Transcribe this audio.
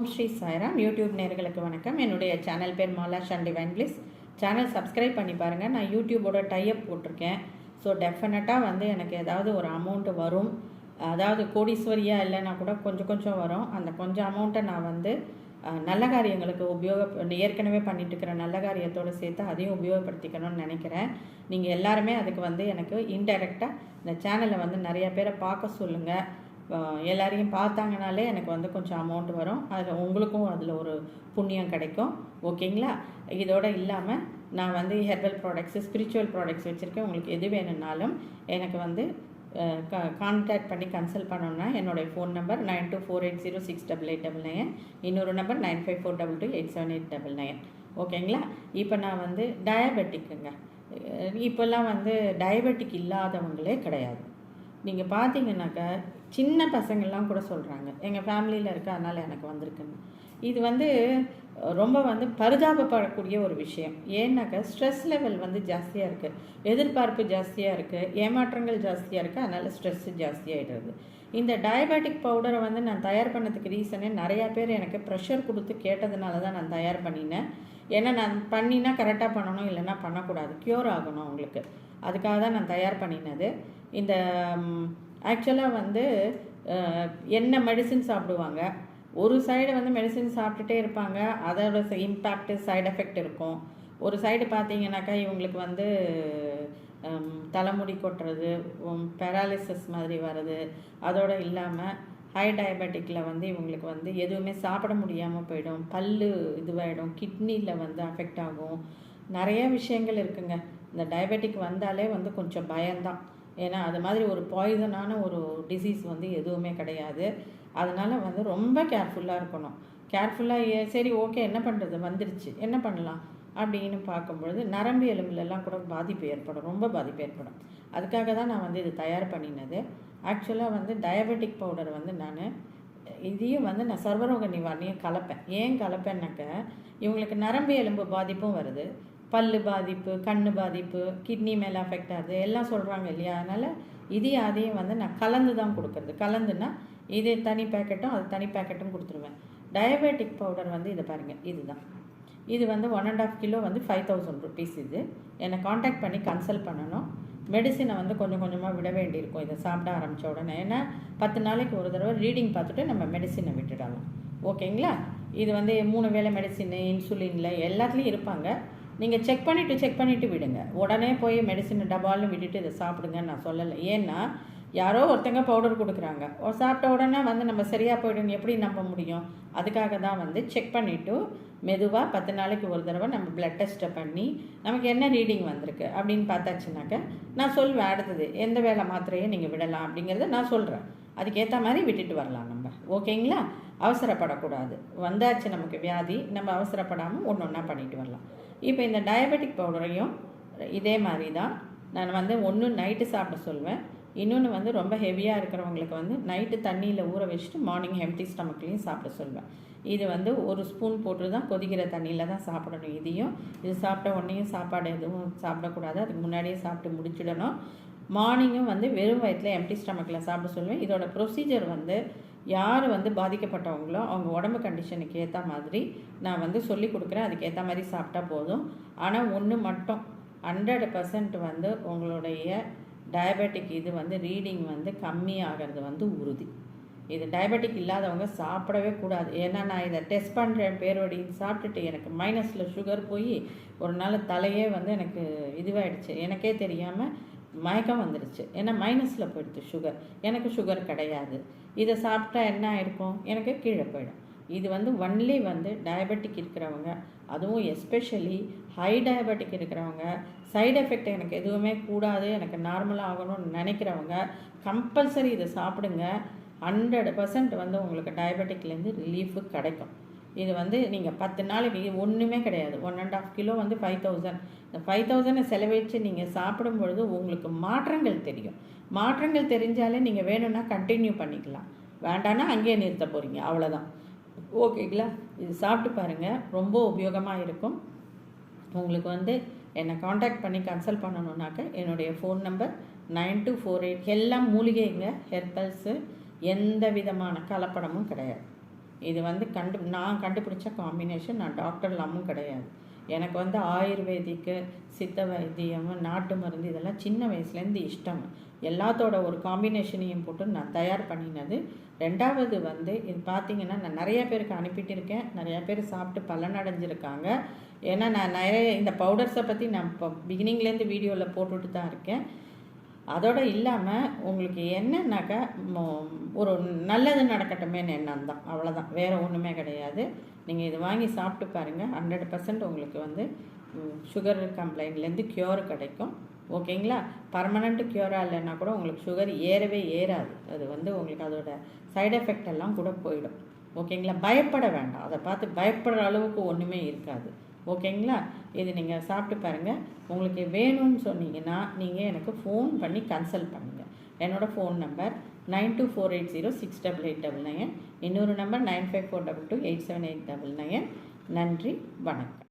ஓம் Sri Sairam. YouTube நேர்களுக்கு வணக்கம். என்னுடைய சேனல் பேர் மாலா ஷன் டிவைன் பிளிஸ் சேனல் சப்ஸ்கிரைப் பண்ணி பாருங்கள் நான் யூடியூபோட டைப் போட்டிருக்கேன். ஸோ டெஃபினட்டாக வந்து எனக்கு ஏதாவது ஒரு அமௌண்ட்டு வரும். அதாவது கோடீஸ்வரியாக இல்லைன்னா கூட கொஞ்சம் கொஞ்சம் வரும். அந்த கொஞ்சம் அமௌண்ட்டை நான் வந்து நல்ல காரியங்களுக்கு உபயோக ஏற்கனவே பண்ணிட்டு இருக்கிற நல்ல காரியத்தோடு சேர்த்து அதையும் உபயோகப்படுத்திக்கணும்னு நினைக்கிறேன். நீங்கள் எல்லாருமே அதுக்கு வந்து எனக்கு இன்டெரக்டாக இந்த சேனலை வந்து நிறைய பேரை பார்க்க சொல்லுங்கள் எல்லாரையும் பார்த்தாங்கனாலே எனக்கு வந்து கொஞ்சம் அமௌண்ட் வரும். அதில் உங்களுக்கும் அதில் ஒரு புண்ணியம் கிடைக்கும். ஓகேங்களா? இதோடு இல்லாமல் நான் வந்து ஹெர்பல் ப்ராடக்ட்ஸு ஸ்பிரிச்சுவல் ப்ராடக்ட்ஸ் வச்சுருக்கேன். உங்களுக்கு எது வேணும்னாலும் எனக்கு வந்து க கான்டாக்ட் பண்ணி கன்சல்ட் பண்ணணும்னா என்னுடைய phone number nine two four eight zero six double eight double nine இன்னொரு number nine five four double two eight seven eight double nine ஓகேங்களா? இப்போ நான் வந்து டயபெட்டிக்குங்க இப்போல்லாம் வந்து டயபெட்டிக் இல்லாதவங்களே கிடையாது. நீங்கள் பார்த்தீங்கன்னாக்கா சின்ன பசங்கள்லாம் கூட சொல்கிறாங்க எங்கள் ஃபேமிலியில் இருக்க அதனால் எனக்கு வந்திருக்குன்னு. இது வந்து ரொம்ப வந்து பரிதாபப்படக்கூடிய ஒரு விஷயம். ஏன்னாக்கா ஸ்ட்ரெஸ் லெவல் வந்து ஜாஸ்தியாக இருக்குது எதிர்பார்ப்பு ஜாஸ்தியாக இருக்குது ஏமாற்றங்கள் ஜாஸ்தியாக இருக்குது அதனால் ஸ்ட்ரெஸ்ஸு ஜாஸ்தியாகிடுறது இந்த டயபெட்டிக் பவுடரை வந்து நான் தயார் பண்ணதுக்கு ரீசனே நிறையா பேர் எனக்கு ப்ரெஷர் கொடுத்து கேட்டதுனால தான் நான் தயார் பண்ணினேன். ஏன்னா நான் பண்ணினா கரெக்டாக பண்ணணும் இல்லைன்னா பண்ணக்கூடாது. க்யூர் ஆகணும் அவங்களுக்கு. அதுக்காக தான் நான் தயார் பண்ணினது. இந்த ஆக்சுவலாக வந்து என்ன மெடிசின் சாப்பிடுவாங்க? ஒரு சைடு வந்து மெடிசின் சாப்பிட்டுட்டே இருப்பாங்க. அதோட இம்பேக்ட் சைடு எஃபெக்ட் இருக்கும். ஒரு சைடு பார்த்தீங்கன்னாக்கா இவங்களுக்கு வந்து தலைமுடி கொட்டுறது பேராலிசிஸ் மாதிரி வர்றது. அதோடு இல்லாமல் ஹை டயபெட்டிக்கில் வந்து இவங்களுக்கு வந்து எதுவுமே சாப்பிட முடியாமல் போயிடும். பல் இதுவாகிடும் கிட்னியில் வந்து அஃபெக்ட் ஆகும். நிறைய விஷயங்கள் இருக்குங்க. இந்த டயபெட்டிக் வந்தாலே வந்து கொஞ்சம் பயம்தான். ஏன்னா அது மாதிரி ஒரு பாய்சனான ஒரு டிசீஸ் வந்து எதுவுமே கிடையாது. அதனால் வந்து ரொம்ப கேர்ஃபுல்லாக இருக்கணும். கேர்ஃபுல்லாக சரி ஓகே என்ன பண்ணுறது வந்துருச்சு. என்ன பண்ணலாம்? அப்படின்னு பார்க்கும்பொழுது நரம்பு எலும்புலலாம் கூட பாதிப்பு ஏற்படும். ரொம்ப பாதிப்பு ஏற்படும். அதுக்காக தான் நான் வந்து இது தயார் பண்ணினது. ஆக்சுவலாக வந்து டயபெட்டிக் பவுடர் வந்து நான் இதையும் வந்து நான் சர்வரோக நிவாரணியும் கலப்பேன். ஏன் கலப்பேன்னாக்க இவங்களுக்கு நரம்பு எலும்பு பாதிப்பும் வருது. பல்லு பாதிப்பு கண் பாதிப்பு கிட்னி மேலே அஃபெக்ட் ஆகுது எல்லாம் சொல்கிறாங்க இல்லையா? அதனால் இதையும் அதையும் வந்து நான் கலந்து தான் கொடுக்குறது. கலந்துன்னா இது தனி பேக்கெட்டும் அது தனி பேக்கெட்டும் கொடுத்துருவேன். டயபெட்டிக் பவுடர் வந்து இதை பாருங்கள் இதுதான். இது வந்து ஒன் அண்ட் ஆஃப் கிலோ வந்து ஃபைவ் தௌசண்ட் ருபீஸ் இது. என்னை காண்டாக்ட் பண்ணி கன்சல்ட் பண்ணணும். மெடிசினை வந்து கொஞ்சம் கொஞ்சமாக விட வேண்டியிருக்கும். இதை சாப்பிட ஆரம்பித்த உடனே. ஏன்னா பத்து நாளைக்கு ஒரு தடவை ரீடிங் பார்த்துட்டு நம்ம மெடிசினை விட்டுடலாம். ஓகேங்களா இது வந்து மூணு வேளை மெடிசின் இன்சுலினில் எல்லாத்துலேயும் இருப்பாங்க. நீங்கள் செக் பண்ணிவிட்டு செக் பண்ணிவிட்டு விடுங்க. உடனே போய் மெடிசின் டபால்னு விட்டுட்டு இதை சாப்பிடுங்கன்னு நான் சொல்லலை. ஏன்னா யாரோ ஒருத்தங்க பவுடர் கொடுக்குறாங்க. ஒரு சாப்பிட்ட உடனே வந்து நம்ம சரியாக போய்டும் எப்படி நம்ப முடியும்? அதுக்காக தான் வந்து செக் பண்ணிவிட்டு மெதுவாக பத்து நாளைக்கு ஒரு தடவை நம்ம பிளட் டெஸ்ட்டை பண்ணி நமக்கு என்ன ரீடிங் வந்திருக்கு அப்படின்னு பார்த்தாச்சுனாக்க நான் சொல்வேன் அடுத்தது எந்த வேலை மாத்திரையும் நீங்கள் விடலாம் அப்படிங்கிறத நான் சொல்கிறேன் அதுக்கேற்ற மாதிரி விட்டுட்டு வரலாம் நம்ம. ஓகேங்களா? அவசரப்படக்கூடாது. வந்தாச்சு நமக்கு வியாதி நம்ம அவசரப்படாமல் ஒன்று ஒன்றா பண்ணிட்டு வரலாம். இப்போ இந்த டயபெட்டிக் பவுடரையும் இதே மாதிரி தான் நான் வந்து ஒன்று நைட்டு சாப்பிட சொல்வேன். இன்னொன்று வந்து ரொம்ப ஹெவியாக இருக்கிறவங்களுக்கு வந்து நைட்டு தண்ணியில் ஊற வச்சுட்டு மார்னிங் ஹெம்டி ஸ்டமக்லேயும் சாப்பிட சொல்வேன் இது வந்து ஒரு ஸ்பூன் போட்டு தான் கொதிக்கிற தண்ணியில் தான் சாப்பிடணும். இதையும் இது சாப்பிட்ட உடனேயும் சாப்பாடு எதுவும் சாப்பிடக்கூடாது. அதுக்கு முன்னாடியே சாப்பிட்டு முடிச்சிடணும். மார்னிங்கும் வந்து வெறும் வயிற்றில் எம்டி ஸ்டமக்கில் சாப்பிட சொல்லுவேன். இதோட ப்ரொசீஜர் வந்து யார் வந்து பாதிக்கப்பட்டவங்களோ அவங்க உடம்பு கண்டிஷனுக்கு ஏற்ற மாதிரி நான் வந்து சொல்லி கொடுக்குறேன். அதுக்கு ஏற்ற மாதிரி சாப்பிட்டா போதும். ஆனால் ஒன்று மட்டும் ஹண்ட்ரட் பர்சன்ட் வந்து உங்களுடைய டயபெட்டிக் இது வந்து ரீடிங் வந்து கம்மியாகிறது வந்து உறுதி. இது டயபெட்டிக் இல்லாதவங்க சாப்பிடவே கூடாது. ஏன்னா நான் இதை டெஸ்ட் பண்ணுறேன் பேரோடின்னு சாப்பிட்டுட்டு எனக்கு மைனஸில் சுகர் போய் ஒரு நாள் தலையே வந்து எனக்கு இதுவாகிடுச்சு எனக்கே தெரியாமல் மயக்கம் வந்துடுச்சு ஏன்னா மைனஸில் போயிடுது சுகர் எனக்கு சுகர் கிடையாது. இதை சாப்பிட்டா என்ன ஆகிருக்கும் எனக்கு கீழே போயிடும். இது வந்து ஒன்லி வந்து டயபெட்டிக் இருக்கிறவங்க. அதுவும் எஸ்பெஷலி ஹை டயபெட்டிக் இருக்கிறவங்க. சைடு எஃபெக்ட் எனக்கு எதுவுமே கூடாது எனக்கு நார்மலாக ஆகணும்னு நினைக்கிறவங்க கம்பல்சரி இதை சாப்பிடுங்க. ஹண்ட்ரட் பர்சன்ட் வந்து உங்களுக்கு டயபெட்டிக்லேருந்து ரிலீஃபு கிடைக்கும். இது வந்து நீங்கள் பத்து நாளைக்கு ஒன்றுமே கிடையாது. ஒன் அண்ட் ஆஃப் கிலோ வந்து ஃபைவ் தௌசண்ட் இந்த ஃபைவ் தௌசண்டை செலவழித்து நீங்கள் சாப்பிடும் பொழுது உங்களுக்கு மாற்றங்கள் தெரியும். மாற்றங்கள் தெரிஞ்சாலே நீங்கள் வேணும்னா கண்டினியூ பண்ணிக்கலாம். வேண்டான்னா அங்கேயே நிறுத்த போகிறீங்க அவ்வளோதான் ஓகேங்களா? இது சாப்பிட்டு பாருங்கள் ரொம்ப உபயோகமாக இருக்கும். உங்களுக்கு வந்து என்னை காண்டாக்ட் பண்ணி கன்சல்ட் பண்ணணுன்னாக்க என்னுடைய phone number nine two four eight எல்லாம் மூலிகைங்க ஹெர்பல்ஸு எந்த விதமான கலப்படமும் கிடையாது. இது வந்து கண்டு நான் கண்டுபிடிச்ச காம்பினேஷன் நான் டாக்டர் இல்லாமல் கிடையாது. எனக்கு வந்து ஆயுர்வேதிக்கு சித்த வைத்தியம் நாட்டு மருந்து இதெல்லாம் சின்ன வயசுலேருந்து இஷ்டம். எல்லாத்தோட ஒரு காம்பினேஷனையும் போட்டு நான் தயார் பண்ணினது. ரெண்டாவது வந்து இது பார்த்தீங்கன்னா நான் நிறைய பேருக்கு அனுப்பிட்டு இருக்கேன் நிறையா பேர் சாப்பிட்டு பலனடைஞ்சிருக்காங்க. ஏன்னா நான் நிறைய இந்த பவுடர்ஸை பற்றி நான் இப்போ பிகினிங்லேருந்து வீடியோவில் போட்டுட்டு தான் இருக்கேன். அதோடு இல்லாமல் உங்களுக்கு என்னன்னாக்கா ஒரு நல்லது நடக்கட்டுமேன்னு எண்ணம் தான். அவ்வளோதான் வேறு ஒன்றுமே கிடையாது. நீங்கள் இது வாங்கி சாப்பிட்டு பாருங்கள் ஹண்ட்ரட் பர்சன்ட் உங்களுக்கு வந்து சுகர் கம்ப்ளைண்ட்லேருந்து க்யூர் கிடைக்கும். ஓகேங்களா? பர்மனண்ட் க்யூராக இல்லைன்னா கூட உங்களுக்கு சுகர் ஏறவே ஏறாது. அது வந்து உங்களுக்கு அதோட சைடு எஃபெக்ட் எல்லாம் கூட போயிடும். ஓகேங்களா? பயப்பட வேண்டாம். அதை பார்த்து பயப்படுற அளவுக்கு ஒன்றுமே இருக்காது. ஓகேங்களா? இது நீங்கள் சாப்பிட்டு பாருங்கள் உங்களுக்கு வேணும்னு சொன்னீங்கன்னா நீங்கள் எனக்கு ஃபோன் பண்ணி கன்சல்ட் பண்ணுங்கள் என்னோடய phone number nine two four eight zero six double eight double nine. இன்னொரு number nine five four double two eight seven eight double nine. நன்றி வணக்கம்.